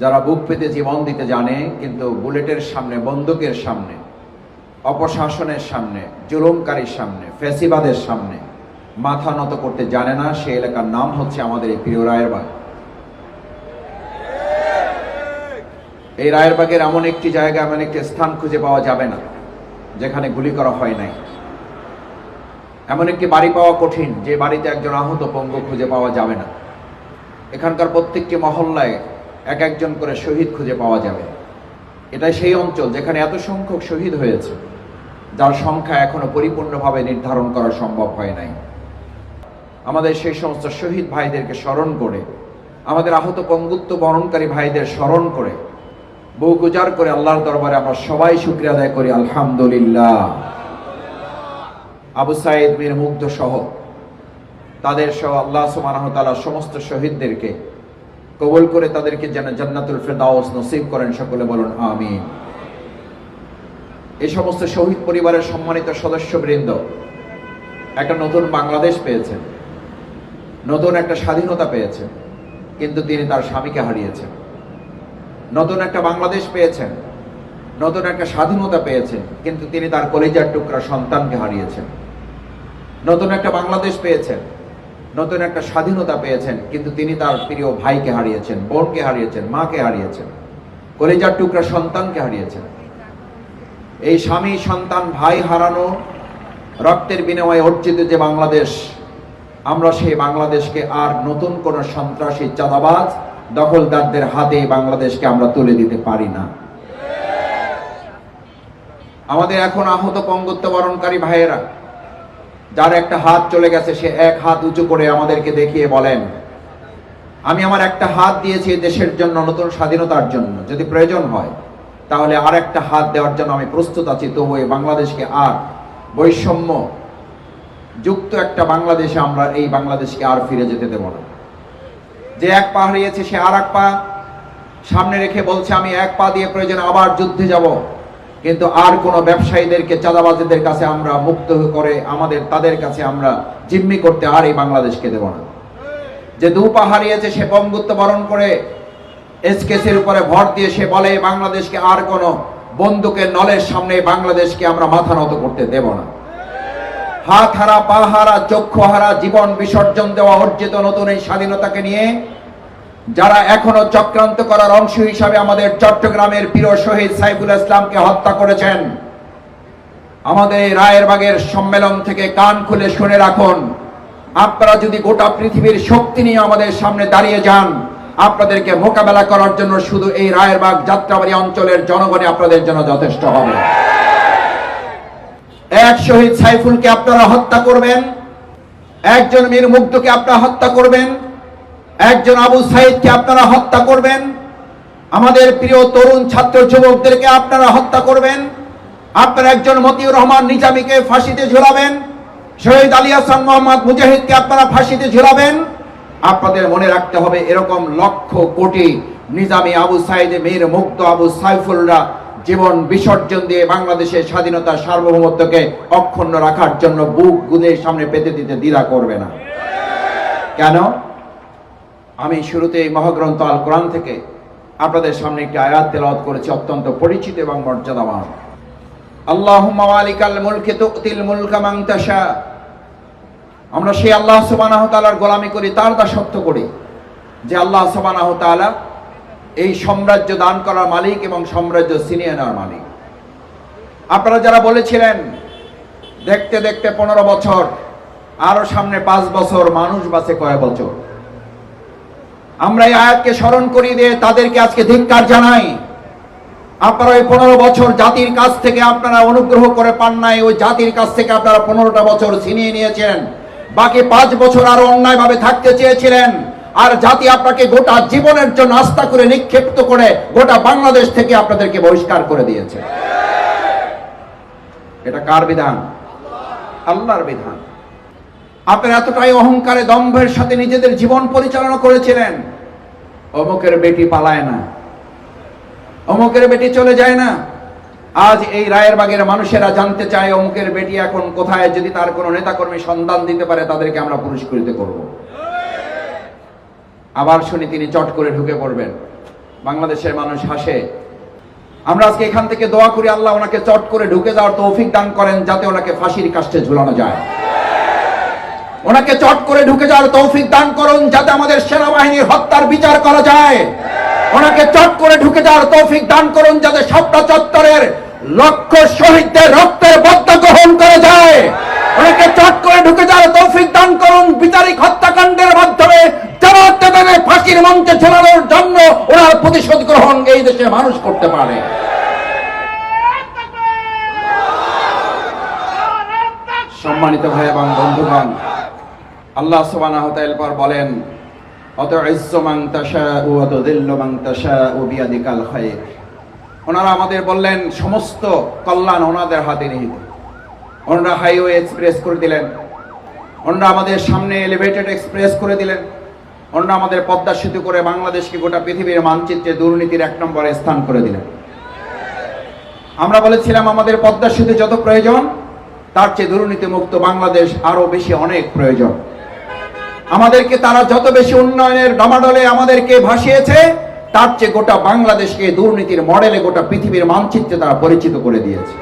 যারা বুক পেতে জীবন দিতে জানে, কিন্তু বুলেটের সামনে, বন্দুকের সামনে, অপশাসনের সামনে, জুলুমকারীর সামনে, ফেসিবাদের সামনে মাথা নত করতে জানে না, সে এলাকার নাম হচ্ছে আমাদের এই প্রিয় রায়েরবাগ। এই রায়েরবাগের এমন একটি জায়গা, এমন একটি স্থান খুঁজে পাওয়া যাবে না, যেখানে গুলি করা হয় নাই। এমন একটি বাড়ি পাওয়া কঠিন, যে বাড়িতে একজন আহত পঙ্গু খুঁজে পাওয়া যাবে না। এখানকার প্রত্যেকটি মহল্লায় এক একজন করে শহীদ খুঁজে পাওয়া যাবে। এটা সেই অঞ্চল যেখানে এত সংখ্যক শহীদ হয়েছে, যার সংখ্যা এখনও পরিপূর্ণভাবে নির্ধারণ করা সম্ভব হয় নাই। আমাদের সেই সমস্ত শহীদ ভাইদেরকে স্মরণ করে, আমাদের আহত পঙ্গুত্ব বরণকারী ভাইদের স্মরণ করে বুক গুজার করে আল্লাহর দরবারে আমরা সবাই শুক্রিয়া আদায় করি, আলহামদুলিল্লাহ। আবু সাইদ মীর মুগ্ধ সহ তাদের সহ আল্লাহ তাআলা সমস্ত শহীদদেরকে কবুল করে তাদেরকে যেন জান্নাতুল ফেরদাউস নসিব করেন, সকলে বলুন, আমিন। এই সমস্ত শহীদ পরিবারের সম্মানিত সদস্যবৃন্দ, একটা নতুন বাংলাদেশ পেয়েছেন, নতুন একটা স্বাধীনতা পেয়েছেন, কিন্তু তিনি তার স্বামীকে হারিয়েছেন। নতুন একটা বাংলাদেশ পেয়েছেন, নতুন একটা স্বাধীনতা পেয়েছেন, কিন্তু তিনি তার কলেজার টুকরা সন্তানকে হারিয়েছেন। নতুন একটা বাংলাদেশ পেয়েছেন নতুন একটা স্বাধীনতা পেয়েছেন, কিন্তু তিনি তার প্রিয় ভাইকে হারিয়েছেন, বোনকে হারিয়েছেন, মাকে হারিয়েছেন, কলেজার টুকরা সন্তানকে হারিয়েছেন। এই স্বামী, সন্তান, ভাই হারানো, রক্তের বিনিময়ে অর্জিত যে বাংলাদেশ, আমরা সেই বাংলাদেশকে আর নতুন কোন সন্ত্রাসী চাঁদাবাজ, দখলদারদের হাতে বাংলাদেশকে আমরা তুলে দিতে পারি না। আমাদের এখন আহত পঙ্গুত্ব বরণকারী ভাইয়েরা যার একটা হাত চলে গেছে, সে এক হাত উঁচু করে আমাদেরকে দেখিয়ে বলেন, আমি আমার একটা হাত দিয়েছি দেশের জন্য, নতুন স্বাধীনতার জন্য। যদি প্রয়োজন হয়, তাহলে আর একটা হাত দেওয়ার জন্য আমি প্রস্তুত আছি। তবু এই বাংলাদেশকে আর বৈষম্য যুক্ত একটা বাংলাদেশে আমরা এই বাংলাদেশকে আর ফিরে যেতে দেব না। যে এক পা হারিয়েছে, সে আর এক পা সামনে রেখে বলছে, আমি এক পা দিয়ে প্রয়োজন আবার যুদ্ধে যাব। কিন্তু আর কোন ব্যবসায়ীদেরকে, চাঁদাবাজীদের কাছে আমরা মুক্ত করে আমাদের, তাদের কাছে আমরা জিম্মি করতে আর এই বাংলাদেশকে দেব না। যে দু পা হারিয়েছে, সে বঙ্গুত্ব বরণ করে এসকেসের উপরে ভর দিয়ে সে বলে বাংলাদেশকে আর কোন বন্দুকের নলের সামনে বাংলাদেশকে আমরা মাথা নত করতে দেব না। হাত হারা, পা হারা, চক্ষু হারা, জীবন বিসর্জন দেওয়া, অর্জিত নতুন এই স্বাধীনতাকে নিয়ে যারা এখনও চক্রান্ত করার অংশ হিসাবে আমাদের চট্টগ্রামের প্রিয় শহীদ সাইফুল ইসলামকে হত্যা করেছেন। আমাদের রায়ের বাগের সম্মেলন থেকে কান খুলে শুনে রাখুন, আপনারা যদি গোটা পৃথিবীর শক্তি নিয়ে আমাদের সামনে দাঁড়িয়ে যান, আপনাদেরকে মোকাবেলা করার জন্য শুধু এই রায়েরবাগ যাত্রাবাড়ি অঞ্চলের জনগণই আপনাদের জন্য যথেষ্ট হবে। এক শহীদ সাইফুলকে আপনারা হত্যা করবেন, একজন মীর মুগ্ধকে আপনারা হত্যা করবেন একজন আবু সাইদকে আপনারা হত্যা করবেন। আমাদের প্রিয় তরুণ ছাত্র যুবকদেরকে আপনারা হত্যা করবেন। আপনারা একজন মতিউর রহমান নিজামীকে ফাঁসিতে ঝুলাবেন। শহীদ আলী হাসান মোহাম্মদ মুজাহিদকে আপনারা ফাঁসিতে ঝুলাবেন। আপনাদের মনে রাখতে হবে, এরকম লক্ষ কোটি নিজামী আবু সাইদ, মীর মুক্ত আবু সাইফুলরা জীবন বিসর্জন দিয়ে বাংলাদেশের স্বাধীনতা সার্বভৌমত্বকে অক্ষুণ্ণ রাখার জন্য বুক গুদের সামনে পেতে দিতে দ্বিধা করবে না। কেন? আমি শুরুতে এই মহাগ্রন্থ আল কোরআন থেকে আপনাদের সামনে একটি আয়াত তেলাওয়াত করেছি, অত্যন্ত পরিচিত এবং মর্যাদাবান। আল্লাহুম্মা মালিকাল মুলকি তুতিল মুলকা তাশা। আমরা সেই আল্লাহ সুবহানাহু তাআলার গোলামি করি, তার দাসত্ব করি, যে আল্লাহ সুবহানাহু তাআলা এই সাম্রাজ্য দান করার মালিক এবং সাম্রাজ্য ছিনিয়ে নেওয়ার মালিক। আপনারা যারা বলেছিলেন, দেখতে দেখতে পনেরো বছর, আরও সামনে পাঁচ বছর মানুষ বাঁচে কয় বছর? আমরা এই আয়াতকে স্মরণ করিয়ে দিয়ে তাদেরকে আজকে ধিক্কার জানাই। আপনারা ওই পনেরো বছর জাতির কাছ থেকে আপনারা অনুগ্রহ করে পান নাই, ওই জাতির কাছ থেকে আপনারা পনেরোটা বছর ছিনিয়ে নিয়েছেন বাকি পাঁচ বছর আরও অন্যায়ভাবে থাকতে চেয়েছিলেন। আর জাতি আপনাকে গোটা জীবনের জন্য আস্থা করে নিক্ষিপ্ত করে গোটা বাংলাদেশ থেকে আপনাদেরকে বহিষ্কার করে দিয়েছে। এটা কার বিধান? আল্লাহর বিধান। আপনারা এতটাই অহংকারে, দম্ভের সাথে নিজেদের জীবন পরিচালনা করেছিলেন। অমুকের বেটি পালায় না। অমুকের বেটি চলে যায় না। আজ এই রায়ের বাগের মানুষেরা জানতে চায়, অমুকের বেটি এখন কোথায়, যদি তার কোনো নেতাকর্মী সন্ধান দিতে পারে, তাদেরকে আমরা পুরস্কৃত করব। আবার শুনি তিনি চট করে ঢুকে পড়বেন। বাংলাদেশের মানুষ হাসে। আমরা আজকে এখান থেকে দোয়া করি, আল্লাহ ওনাকে চট করে ঢুকে যাওয়ার তৌফিক দান করেন, যাতে ওনাকে ফাঁসির কাষ্টে ঝুলানো যায়। ওনাকে চট করে ঢুকে যাওয়ার তৌফিক দান করুন যাতে আমাদের সেনাবাহিনীর হত্যার বিচার করা যায়। ওনাকে চট করে ঢুকে যাওয়ার তৌফিক দান করুন যাতে সবটা চত্বরের লক্ষ শহীদদের রক্তের বদ্ধ গ্রহণ করা যায়। ওনাকে চট করে ঢুকে যাওয়ার তৌফিক দান করুন বিচারিক হত্যাকাণ্ডের মাধ্যমে জামাতে তাদের ফাঁসির মঞ্চে ঝোলানোর জন্য ওনার প্রতিশোধ গ্রহণ এই দেশে মানুষ করতে পারে। সম্মানিত ভাই এবং বন্ধুগণ আল্লাহ সুবহানাহু ওয়া তাআলা পর বলেন অত ইজ্জু মান তাশাউ ওয়া তুযিল্লু মান তাশাউ বিয়াদিকাল খায়র ওনারা আমাদের বললেন, সমস্ত কল্যাণ ওনাদের হাতে নিহিত। ওনারা হাইওয়ে এক্সপ্রেস করে দিলেন। ওনারা আমাদের সামনে এলিভেটেড এক্সপ্রেস করে দিলেন। ওনারা আমাদের পদ্মা সেতু করে বাংলাদেশকে গোটা পৃথিবীর মানচিত্রে দুর্নীতির এক নম্বরে স্থান করে দিলেন। আমরা বলেছিলাম, আমাদের পদ্মা সেতু যত প্রয়োজন, তার চেয়ে দুর্নীতি মুক্ত বাংলাদেশ আরও বেশি অনেক প্রয়োজন। আমাদেরকে তারা যত বেশি উন্নয়নের ডমাডলে আমাদেরকে ভাসিয়েছে, তার চেয়ে গোটা বাংলাদেশকে দুর্নীতির মডেলে গোটা পৃথিবীর মানচিত্রে তারা পরিচিত করে দিয়েছে।